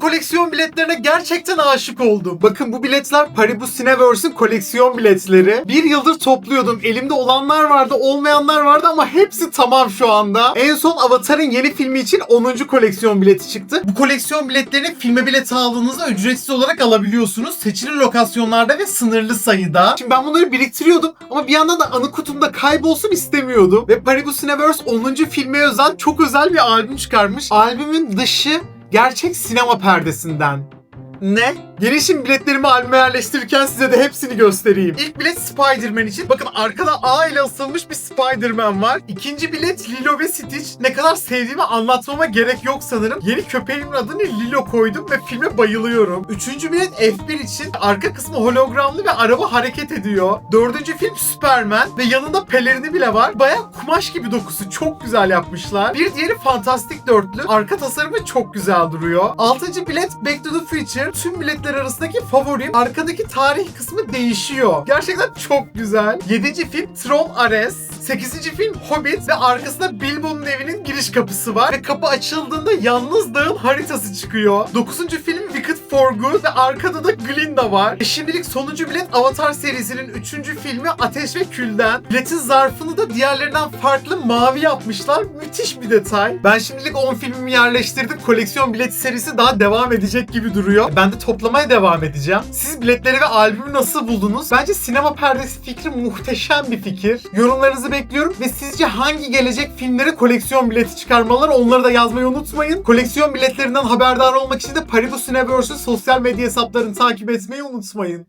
koleksiyon biletlerine gerçekten aşık oldum. Bakın bu biletler Paribus Cineverse'ın koleksiyon biletleri. Bir yıldır topluyordum. Elimde olanlar vardı, olmayanlar vardı ama hepsi tamam şu anda. En son Avatar'ın yeni filmi için 10. koleksiyon bileti çıktı. Bu koleksiyon biletlerini filme bileti aldığınızda ücretsiz olarak alabiliyorsunuz. Seçili lokasyonlarda ve sınırlı sayıda. Şimdi ben bunları biriktiriyordum ama bir yandan da anı kutumda kaybolsun istemiyordum. Ve Paribus Cineverse 10. filme özel çok özel bir albüm çıkarmış. Albümün dışı gerçek sinema perdesinden. Ne? Gelişim biletlerimi albüme yerleştirirken size de hepsini göstereyim. İlk bilet Spider-Man için. Bakın arkada A ile asılmış bir Spider-Man var. İkinci bilet Lilo ve Stitch. Ne kadar sevdiğimi anlatmama gerek yok sanırım. Yeni köpeğimin adını Lilo koydum ve filme bayılıyorum. Üçüncü bilet F1 için. Arka kısmı hologramlı ve araba hareket ediyor. Dördüncü film Superman ve yanında pelerini bile var. Baya kumaş gibi dokusu. Çok güzel yapmışlar. Bir diğeri Fantastik Dörtlü. Arka tasarımı çok güzel duruyor. Altıncı bilet Back to the Future. Tüm biletler arasındaki favorim. Arkadaki tarih kısmı değişiyor. Gerçekten çok güzel. Yedinci film Tron Ares. Sekizinci film Hobbit ve arkasında Bilbo'nun evinin giriş kapısı var. Ve kapı açıldığında yalnız dağın haritası çıkıyor. Dokuzuncu film for Good ve arkada da Glinda var. E şimdilik sonuncu bilet Avatar serisinin üçüncü filmi Ateş ve Kül'den. Biletin zarfını da diğerlerinden farklı mavi yapmışlar. Müthiş bir detay. Ben şimdilik 10 filmimi yerleştirdim. Koleksiyon bileti serisi daha devam edecek gibi duruyor. Ben de toplamaya devam edeceğim. Siz biletleri ve albümü nasıl buldunuz? Bence sinema perdesi fikri muhteşem bir fikir. Yorumlarınızı bekliyorum ve sizce hangi gelecek filmlere koleksiyon bileti çıkarmalar onları da yazmayı unutmayın. Koleksiyon biletlerinden haberdar olmak için de Paribus Cineverse'ün sosyal medya hesaplarını takip etmeyi unutmayın.